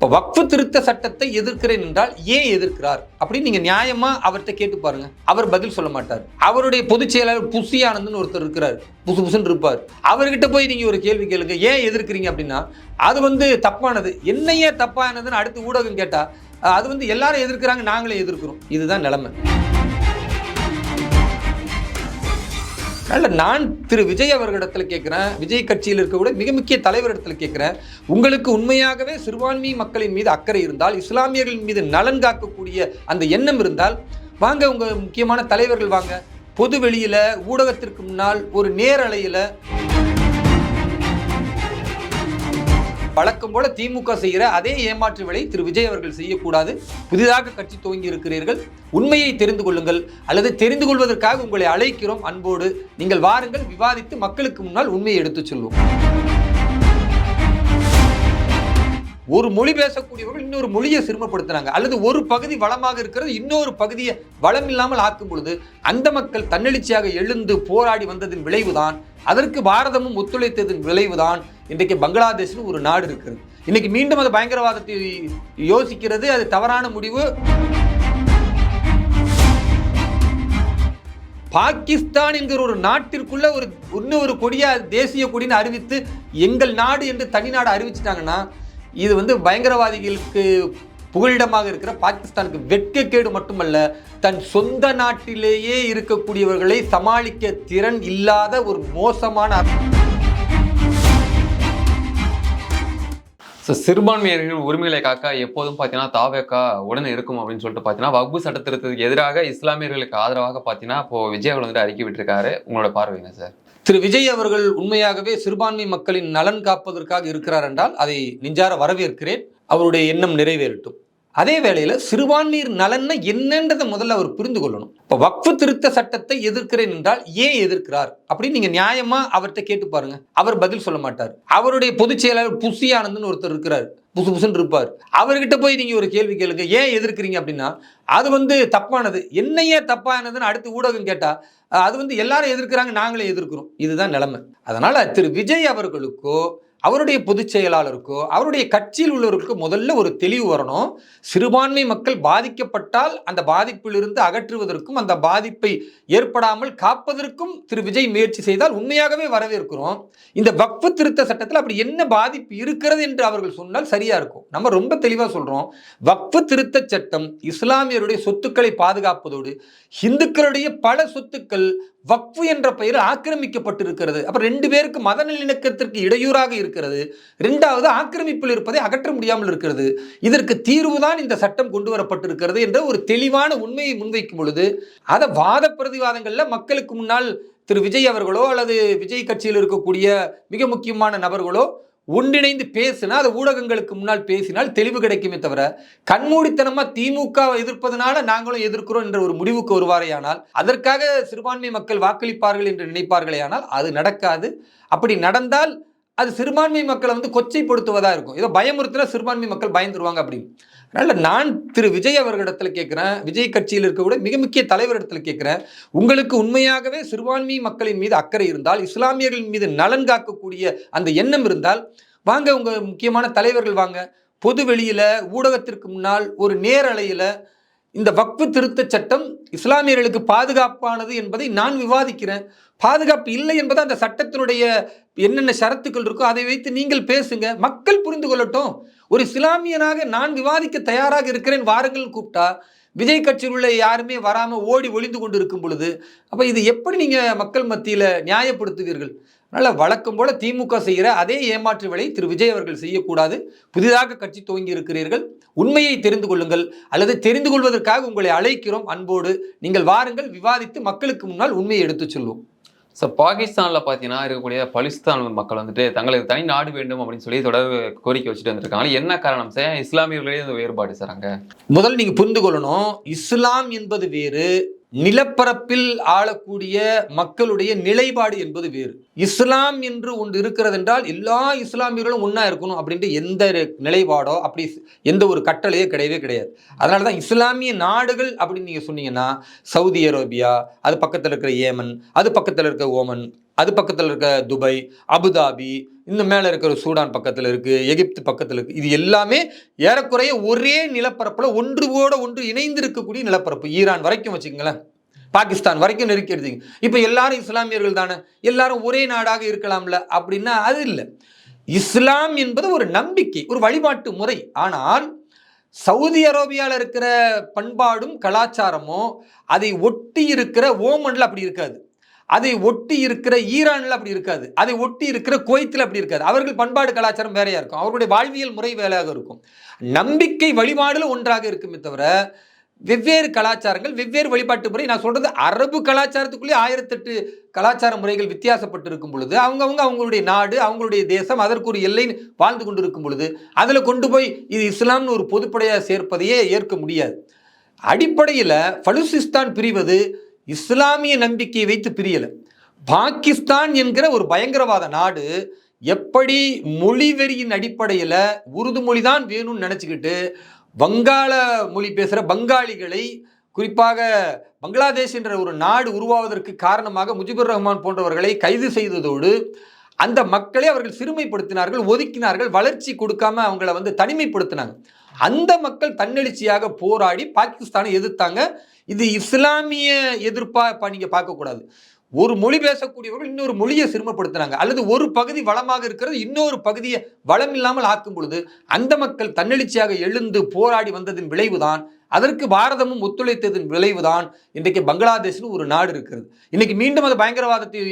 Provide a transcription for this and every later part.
இப்போ வக்ஃபு திருத்த சட்டத்தை எதிர்க்கிறேன் என்றால் ஏன் எதிர்க்கிறார்? அப்படின்னு நீங்கள் நியாயமாக அவர்கிட்ட கேட்டு பாருங்க. அவர் பதில் சொல்ல மாட்டார். அவருடைய பொதுச் செயலாளர் புசி ஆனந்த்னு ஒருத்தர் இருக்கிறார். புசு புசுன்னு இருப்பார். அவர்கிட்ட போய் நீங்கள் ஒரு கேள்வி கேளுங்க. ஏன் எதிர்க்கிறீங்க அப்படின்னா அது வந்து தப்பானது. என்னையே தப்பானதுன்னு அடுத்து ஊடகம் கேட்டால் அது வந்து எல்லாரும் எதிர்க்கிறாங்க நாங்களே எதிர்க்கிறோம். இதுதான் நிலைமை. அல்ல நான் திரு விஜய் அவர்களிடத்தில் கேட்குறேன். விஜய் கட்சியில் இருக்கக்கூடிய மிக முக்கிய தலைவரிடத்தில் கேட்குறேன். உங்களுக்கு உண்மையாகவே சிறுபான்மை மக்களின் மீது அக்கறை இருந்தால் இஸ்லாமியர்களின் மீது நலன் காக்கக்கூடிய அந்த எண்ணம் இருந்தால் வாங்க உங்கள் முக்கியமான தலைவர்கள் வாங்க. பொது வெளியில் ஊடகத்திற்கு முன்னால் ஒரு நேரலையில் வழக்கம் போல திமுக செய்கிற அதே ஏமாற்று வேலை திரு விஜய் அவர்கள் செய்யக்கூடாது. புதிதாக கட்சி துவங்கி இருக்கிறீர்கள். உண்மையை தெரிந்து கொள்ளுங்கள். அல்லது தெரிந்து கொள்வதற்காக உங்களை அழைக்கிறோம். அன்போடு நீங்கள் வாருங்கள். விவாதித்து மக்களுக்கு முன்னால் உண்மையை எடுத்துச் சொல்வோம். ஒரு மொழி பேசக்கூடியவர்கள் இன்னொரு மொழியை சிறுமப்படுத்துறாங்க. அல்லது ஒரு பகுதி வளமாக இருக்கிறது இன்னொரு பகுதியை வளம் இல்லாமல் ஆக்கும் பொழுது அந்த மக்கள் தன்னெழுச்சியாக எழுந்து போராடி வந்ததின் விளைவுதான் அதற்கு பாரதமும் ஒத்துழைத்ததன் விளைவுதான் இன்றைக்கு பங்களாதேஷ்னு ஒரு நாடு இருக்கிறது. இன்னைக்கு மீண்டும் அது பயங்கரவாதத்தை யோசிக்கிறது அது தவறான முடிவு. பாகிஸ்தான் என்கிற ஒரு நாட்டிற்குள்ள ஒரு இன்னொரு கொடியா தேசிய கொடின்னு அறிவித்து எங்கள் நாடு என்று தனி நாடு அறிவிச்சிட்டாங்கன்னா இது வந்து பயங்கரவாதிகளுக்கு புகலிடமாக இருக்கிற பாகிஸ்தானுக்கு வெட்கக்கேடு மட்டுமல்ல தன் சொந்த நாட்டிலேயே இருக்கக்கூடியவர்களை சமாளிக்க திறன் இல்லாத ஒரு மோசமான ஸோ சிறுபான்மையினர்கள் உரிமைகளை காக்க எப்போதும் பார்த்தீங்கன்னா தாவேக்கா உடனே இருக்கும் அப்படின்னு சொல்லிட்டு பார்த்தீங்கன்னா வகுப்பு சட்டத்திருத்தத்துக்கு எதிராக இஸ்லாமியர்களுக்கு ஆதரவாக பார்த்தீங்கன்னா இப்போ விஜய் வந்துட்டு அறிக்கை விட்டுருக்காரு. உங்களோட பார்வைங்க சார் திரு விஜய் அவர்கள் உண்மையாகவே சிறுபான்மை மக்களின் நலன் காப்பதற்காக இருக்கிறார் என்றால் அதை நெஞ்சார வரவேற்கிறேன். அவருடைய எண்ணம் நிறைவேறட்டும். அதே வேளையில் சிறுபான்மையர் நலன்னா என்னன்றதை முதல்ல அவர் புரிந்து கொள்ளணும். இப்போ வக்ஃபு திருத்த சட்டத்தை எதிர்க்கிறேன் என்றால் ஏன் எதிர்க்கிறார்? அப்படின்னு நீங்க நியாயமா அவர்கிட்ட கேட்டு பாருங்க. அவர் பதில் சொல்ல மாட்டார். அவருடைய பொதுச் செயலாளர் புசி ஆனந்த்னு ஒருத்தர் இருக்கிறார். புசு புசுன்னு இருப்பார். அவர்கிட்ட போய் நீங்க ஒரு கேள்வி கேளுங்க. ஏன் எதிர்க்கிறீங்க அப்படின்னா அது வந்து தப்பானது. என்னையே தப்பானதுன்னு அடுத்து ஊடகம் கேட்டா அது வந்து எல்லாரும் எதிர்க்கிறாங்க நாங்களே எதிர்க்கிறோம். இதுதான் நிலைமை. அதனால திரு விஜய் அவர்களுக்கோ அவருடைய பொதுச் செயலாளருக்கோ அவருடைய கட்சியில் உள்ளவர்களுக்கோ முதல்ல ஒரு தெளிவு வரணும். சிறுபான்மை மக்கள் பாதிக்கப்பட்டால் அந்த பாதிப்பிலிருந்து அகற்றுவதற்கும் அந்த பாதிப்பை ஏற்படாமல் காப்பதற்கும் திரு விஜய் முயற்சி செய்தால் உண்மையாகவே வரவேற்கிறோம். இந்த வக்ஃபு திருத்த சட்டத்தில் அப்படி என்ன பாதிப்பு இருக்கிறது என்று அவர்கள் சொன்னால் சரியா இருக்கும். நம்ம ரொம்ப தெளிவாக சொல்றோம். வக்ஃபு திருத்த சட்டம் இஸ்லாமியருடைய சொத்துக்களை பாதுகாப்பதோடு இந்துக்களுடைய பல சொத்துக்கள் வக்ஃபு என்ற பெயர் ஆக்கிரமிக்கப்பட்டிருக்கிறது. அப்போ ரெண்டு பேருக்கு மத நல்லிணக்கத்திற்கு இடையூறாக இருக்கிறது. ரெண்டாவது ஆக்கிரமிப்பில் இருப்பதை அகற்ற முடியாமல் இருக்கிறது. இதற்கு தீர்வு தான் இந்த சட்டம் கொண்டு வரப்பட்டிருக்கிறது என்ற ஒரு தெளிவான உண்மையை முன்வைக்கும் பொழுது அதை வாத பிரதிவாதங்களில் மக்களுக்கு முன்னால் திரு. விஜய் அவர்களோ அல்லது விஜய் கட்சியில் இருக்கக்கூடிய மிக முக்கியமான நபர்களோ ஒன்றிணைந்து பேசினா அது ஊடகங்களுக்கு முன்னால் பேசினால் தெளிவு கிடைக்குமே தவிர கண்மூடித்தனமா திமுகவை எதிர்ப்பதனால நாங்களும் எதிர்க்கிறோம் என்ற ஒரு முடிவுக்கு வருவாரேயானால் அதற்காக சிறுபான்மை மக்கள் வாக்களிப்பார்கள் என்று நினைப்பார்களேயானால் அது நடக்காது. அப்படி நடந்தால் அது சிறுபான்மை மக்களை வந்து கொச்சைப்படுத்துவதாக இருக்கும். ஏதோ பயமுறுத்தினா சிறுபான்மை மக்கள் பயந்துருவாங்க அப்படின்னு. அதனால் நான் திரு விஜய் அவர்களிடத்தில் கேட்குறேன் விஜய் கட்சியில் இருக்கக்கூடிய மிக முக்கிய தலைவரிடத்தில் கேட்குறேன் உங்களுக்கு உண்மையாகவே சிறுபான்மை மக்களின் மீது அக்கறை இருந்தால் இஸ்லாமியர்களின் மீது நலன் காக்கக்கூடிய அந்த எண்ணம் இருந்தால் வாங்க உங்கள் முக்கியமான தலைவர்கள் வாங்க. பொது வெளியில் ஊடகத்திற்கு முன்னால் ஒரு நேரலையில் இந்த வக்ஃபு திருத்த சட்டம் இஸ்லாமியர்களுக்கு பாதுகாப்பானது என்பதை நான் விவாதிக்கிறேன். பாதுகாப்பு இல்லை என்பது அந்த சட்டத்தினுடைய என்னென்ன ஷரத்துக்கள் இருக்கோ அதை வைத்து நீங்கள் பேசுங்க. மக்கள் புரிந்து கொள்ளட்டும். ஒரு இஸ்லாமியனாக நான் விவாதிக்க தயாராக இருக்கிறேன் வாருங்கள் கூப்பிட்டா விஜய் கட்சியில் உள்ள யாருமே வராமல் ஓடி ஒளிந்து கொண்டு இருக்கும் பொழுது அப்போ இது எப்படி நீங்கள் மக்கள் மத்தியில் நியாயப்படுத்துவீர்கள்? அதனால வழக்கம் போல திமுக செய்கிற அதே ஏமாற்று வேலை திரு விஜய் அவர்கள் செய்யக்கூடாது. புதிதாக கட்சி துவங்கி இருக்கிறீர்கள். உண்மையை தெரிந்து கொள்ளுங்கள். அல்லது தெரிந்து கொள்வதற்காக உங்களை அழைக்கிறோம் அன்போடு. நீங்கள் வாருங்கள். விவாதித்து மக்களுக்கு முன்னால் உண்மையை எடுத்துச் சொல்வோம். ஸோ பாகிஸ்தானில் பார்த்தீங்கன்னா இருக்கக்கூடிய பலிஸ்தான் மக்கள் வந்துட்டு தங்களுக்கு தனி நாடு வேண்டும் அப்படின்னு சொல்லி தொடர் கோரிக்கை வச்சுட்டு வந்திருக்காங்க. என்ன காரணம்? சார் இஸ்லாமியர்களே இந்த வேறுபாடு சார் அங்கே? முதல் நீங்க புரிந்து கொள்ளணும். இஸ்லாம் என்பது வேறு. நிலப்பரப்பில் ஆளக்கூடிய மக்களுடைய நிலைப்பாடு என்பது வேறு. இஸ்லாம் என்று ஒன்று இருக்கிறது என்றால் எல்லா இஸ்லாமியர்களும் ஒன்றா இருக்கணும் அப்படின்ட்டு எந்த நிலைப்பாடோ அப்படி எந்த ஒரு கட்டளையோ கிடையவே கிடையாது. அதனால தான் இஸ்லாமிய நாடுகள் அப்படின்னு நீங்கள் சொன்னீங்கன்னா சவுதி அரேபியா அது பக்கத்தில் இருக்கிற ஏமன் அது பக்கத்தில் இருக்கிற ஓமன் அது பக்கத்தில் இருக்க துபாய் அபுதாபி இந்த மேலே இருக்கிற சூடான் பக்கத்தில் இருக்குது எகிப்து பக்கத்தில் இருக்குது இது எல்லாமே ஏறக்குறைய ஒரே நிலப்பரப்பில் ஒன்றுவோட ஒன்று இணைந்து இருக்கக்கூடிய நிலப்பரப்பு. ஈரான் வரைக்கும் வச்சுக்கங்களேன். பாகிஸ்தான் வரைக்கும் நெருக்கி எடுத்தீங்க இப்போ எல்லாரும் இஸ்லாமியர்கள் தானே? எல்லாரும் ஒரே நாடாக இருக்கலாம்ல அப்படின்னா அது இல்லை. இஸ்லாம் என்பது ஒரு நம்பிக்கை ஒரு வழிபாட்டு முறை. ஆனால் சவுதி அரேபியாவில் இருக்கிற பண்பாடும் கலாச்சாரமும் அதை ஒட்டி இருக்கிற ஓமன்ல அப்படி இருக்காது. அதை ஒட்டி இருக்கிற ஈரானில் அப்படி இருக்காது. அதை ஒட்டி இருக்கிற குவைத்தில் அப்படி இருக்காது. அவர்கள் பண்பாடு கலாச்சாரம் வேறையாக இருக்கும். அவர்களுடைய வாழ்வியல் முறை வேலையாக இருக்கும். நம்பிக்கை வழிபாடுல ஒன்றாக இருக்குமே தவிர வெவ்வேறு கலாச்சாரங்கள் வெவ்வேறு வழிபாட்டு முறை நான் சொல்றது அரபு கலாச்சாரத்துக்குள்ளேயே ஆயிரத்தெட்டு கலாச்சார முறைகள் வித்தியாசப்பட்டு இருக்கும் பொழுது அவங்கவுங்க அவங்களுடைய நாடு அவங்களுடைய தேசம் அதற்கு ஒரு எல்லைன்னு வாழ்ந்து கொண்டு இருக்கும் பொழுது அதில் கொண்டு போய் இது இஸ்லாம்னு ஒரு பொதுப்படையாக சேர்ப்பதையே ஏற்க முடியாது. அடிப்படையில் பலுசிஸ்தான் பிரிவது இஸ்லாமிய நம்பிக்கையை வைத்து பிரியலை. பாகிஸ்தான் என்கிற ஒரு பயங்கரவாத நாடு எப்படி மொழிவெறியின் அடிப்படையில் உருது மொழி தான் வேணும்னு நினச்சிக்கிட்டு வங்காள மொழி பேசுகிற பங்காளிகளை குறிப்பாக பங்களாதேஷ் என்ற ஒரு நாடு உருவாவதற்கு காரணமாக முஜிபுர் ரஹ்மான் போன்றவர்களை கைது செய்ததோடு அந்த மக்களை அவர்கள் சிறுமைப்படுத்தினார்கள் ஒதுக்கினார்கள் வளர்ச்சி கொடுக்காம அவங்கள வந்து தனிமைப்படுத்தினாங்க. அந்த மக்கள் தன்னெழுச்சியாக போராடி பாகிஸ்தானை எதிர்த்தாங்க. இது இஸ்லாமிய எதிர்ப்பா இப்ப நீங்க பார்க்கக்கூடாது. ஒரு மொழி பேசக்கூடியவர்கள் இன்னொரு மொழியை சிறுமப்படுத்துனாங்க. அல்லது ஒரு பகுதி வளமாக இருக்கிறது இன்னொரு பகுதியை வளம் இல்லாமல் ஆக்கும் பொழுது அந்த மக்கள் தன்னெழுச்சியாக எழுந்து போராடி வந்ததின் விளைவுதான் அதற்கு பாரதமும் ஒத்துழைத்ததன் விளைவுதான் இன்றைக்கு பங்களாதேஷ்னு ஒரு நாடு இருக்கிறது. இன்னைக்கு மீண்டும் அது பயங்கரவாதத்தை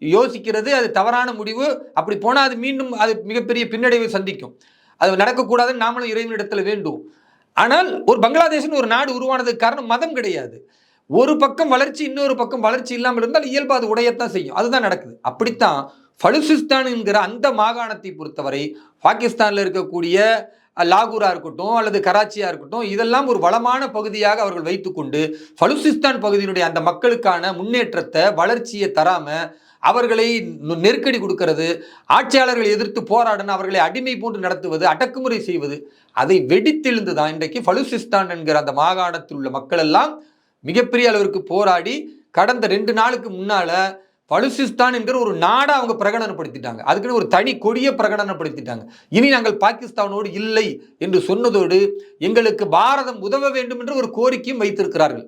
யோசிக்கிறது அது தவறான முடிவு. அப்படி போனால் அது மீண்டும் அது மிகப்பெரிய பின்னடைவை சந்திக்கும். அது நடக்கக்கூடாதுன்னு நாமளும் இறைவனிடத்துல வேண்டும் ஆனால் ஒரு பங்களாதேஷ்னு ஒரு நாடு உருவானதுக்கு காரணம் மதம் கிடையாது. ஒரு பக்கம் வளர்ச்சி இன்னொரு பக்கம் வளர்ச்சி இல்லாமல் இருந்தால் இயல்பு அது உடையத்தான் செய்யும். அதுதான் நடக்குது. அப்படித்தான் பலுசிஸ்தான் என்கிற அந்த மாகாணத்தை பொறுத்தவரை பாகிஸ்தானில் இருக்கக்கூடிய லாகூராக லாகூரா இருக்கட்டும் அல்லது கராச்சியா இருக்கட்டும் இதெல்லாம் ஒரு வளமான பகுதியாக அவர்கள் வைத்துக்கொண்டு பலுசிஸ்தான் பகுதியினுடைய அந்த மக்களுக்கான முன்னேற்றத்தை வளர்ச்சியை தராம அவர்களை நு- நெருக்கடி கொடுக்கிறது ஆட்சியாளர்களை எதிர்த்து போராடணும் அவர்களை அடிமை போன்று நடத்துவது அடக்குமுறை செய்வது அதை வெடித்தெழுந்து தான் இன்றைக்கு பலுசிஸ்தான் என்கிற அந்த மாகாணத்தில் உள்ள மக்கள் எல்லாம் மிகப்பெரிய அளவிற்கு போராடி கடந்த ரெண்டு நாளுக்கு முன்னால பலுசிஸ்தான் என்கிற ஒரு நாடை அவங்க பிரகடனப்படுத்திட்டாங்க. அதுக்குன்னு ஒரு தனி கொடியை பிரகடனப்படுத்திட்டாங்க. இனி நாங்கள் பாகிஸ்தானோடு இல்லை என்று சொன்னதோடு எங்களுக்கு பாரதம் உதவ வேண்டும் என்று ஒரு கோரிக்கையும் வைத்திருக்கிறார்கள்.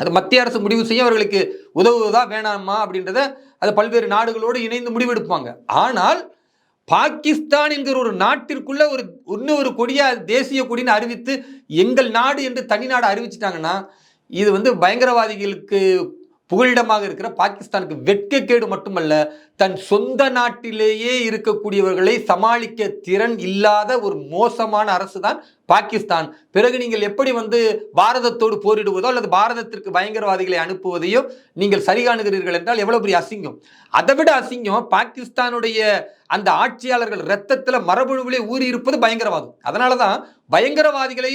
அது மத்திய அரசு முடிவு செய்ய அவர்களுக்கு உதவுவதா வேணாமா அப்படின்றத அது பல்வேறு நாடுகளோடு இணைந்து முடிவெடுப்பாங்க. ஆனால் பாகிஸ்தான் என்கிற ஒரு நாட்டிற்குள்ள ஒரு இன்னொரு கொடியா தேசிய கொடின்னு அறிவித்து எங்கள் நாடு என்று தனி நாடு அறிவிச்சிட்டாங்கன்னா இது வந்து பயங்கரவாதிகளுக்கு புகலிடமாக இருக்கிற பாகிஸ்தானுக்கு வெட்கக்கேடு மட்டுமல்ல தன் சொந்த நாட்டிலேயே இருக்கக்கூடியவர்களை சமாளிக்க திறன் இல்லாத ஒரு மோசமான அரசு தான் பாகிஸ்தான். பிறகு நீங்கள் எப்படி வந்து பாரதத்தோடு போரிடுவதோ அல்லது பாரதத்திற்கு பயங்கரவாதிகளை அனுப்புவதையும் நீங்கள் சரி காணுகிறீர்கள் என்றால் எவ்வளவு பெரிய அசிங்கம். அதை விட அசிங்கம் பாகிஸ்தானுடைய அந்த ஆட்சியாளர்கள் ரத்தத்தில் மரபணுவிலே ஊறி இருப்பது பயங்கரவாதம். அதனால தான் பயங்கரவாதிகளை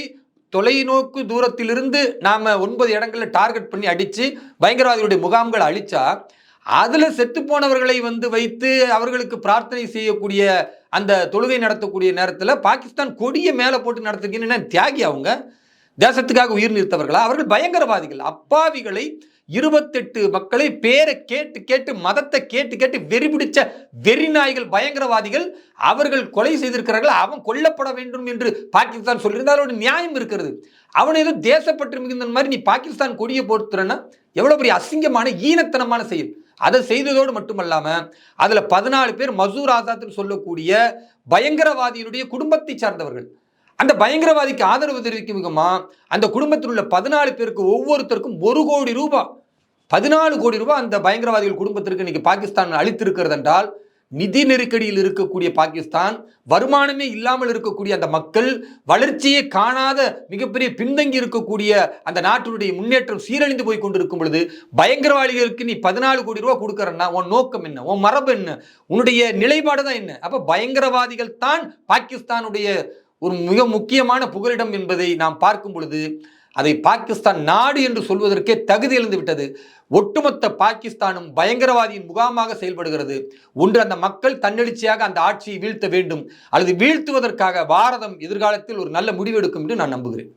தொலைநோக்கு தூரத்திலிருந்து நாம் ஒன்பது இடங்களில் டார்கெட் பண்ணி அடித்து பயங்கரவாதிகளுடைய முகாம்களை அழிச்சா அதில் செத்து போனவர்களை வந்து வைத்து அவர்களுக்கு பிரார்த்தனை செய்யக்கூடிய அந்த தொழுகை நடத்தக்கூடிய நேரத்தில் பாகிஸ்தான் கொடியை மேலே போட்டு நடத்துறீங்கன்னு தியாகி அவங்க தேசத்துக்காக உயிர் நிறுத்தவர்களா அவர்கள் பயங்கரவாதிகள் அப்பாவிகளை இருபத்தெட்டு மக்களை பேரை கேட்டு கேட்டு மதத்தை கேட்டு கேட்டு வெறி பிடிச்ச வெறி நாய்கள் பயங்கரவாதிகள் அவர்கள் கொலை செய்திருக்கிறார்கள். அவன் கொல்லப்பட வேண்டும் என்று பாகிஸ்தான் சொல்லியிருந்தால் அதோட நியாயம் இருக்கிறது. அவன் ஏதோ தேசப்பற்று மிகுந்த மாதிரி நீ பாகிஸ்தான் கொடியை போட்டுறன்னா எவ்வளோ பெரிய அசிங்கமான ஈனத்தனமான செயல். அதை செய்ததோடு மட்டுமல்லாமல் அதில் பதினாலு பேர் மசூர் ஆசாத்னு சொல்லக்கூடிய பயங்கரவாதியினுடைய குடும்பத்தை சார்ந்தவர்கள். அந்த பயங்கரவாதிக்கு ஆதரவு தெரிவிக்கும் விதமாக அந்த குடும்பத்தில் உள்ள பதினாலு பேருக்கு ஒவ்வொருத்தருக்கும் ஒரு கோடி ரூபாய் பதினாலு கோடி ரூபாய் அந்த பயங்கரவாதிகள் குடும்பத்திற்கு இன்னைக்கு பாகிஸ்தான் அளித்திருக்கிறது என்றால் நிதி நெருக்கடியில் இருக்கக்கூடிய பாகிஸ்தான் வருமானமே இல்லாமல் இருக்கக்கூடிய அந்த மக்கள் வளர்ச்சியை காணாத மிகப்பெரிய பின்தங்கி இருக்கக்கூடிய அந்த நாட்டினுடைய முன்னேற்றம் சீரழிந்து போய் கொண்டிருக்கும் பொழுது பயங்கரவாதிகளுக்கு நீ பதினாலு கோடி ரூபா கொடுக்குறன்னா உன் நோக்கம் என்ன? உன் மரபு என்ன? உன்னுடைய நிலைப்பாடு தான் என்ன? அப்ப பயங்கரவாதிகள் தான் பாகிஸ்தானுடைய ஒரு மிக முக்கியமான புகலிடம் என்பதை நாம் பார்க்கும் பொழுது அதை பாகிஸ்தான் நாடு என்று சொல்வதற்கே தகுதி இழந்து விட்டது. ஒட்டுமொத்த பாகிஸ்தானும் பயங்கரவாதியின் முகாமாக செயல்படுகிறது. ஒன்று அந்த மக்கள் தன்னெழுச்சியாக அந்த ஆட்சியை வீழ்த்த வேண்டும். அல்லது வீழ்த்துவதற்காக பாரதம் எதிர்காலத்தில் ஒரு நல்ல முடிவு எடுக்கும் என்று நான் நம்புகிறேன்.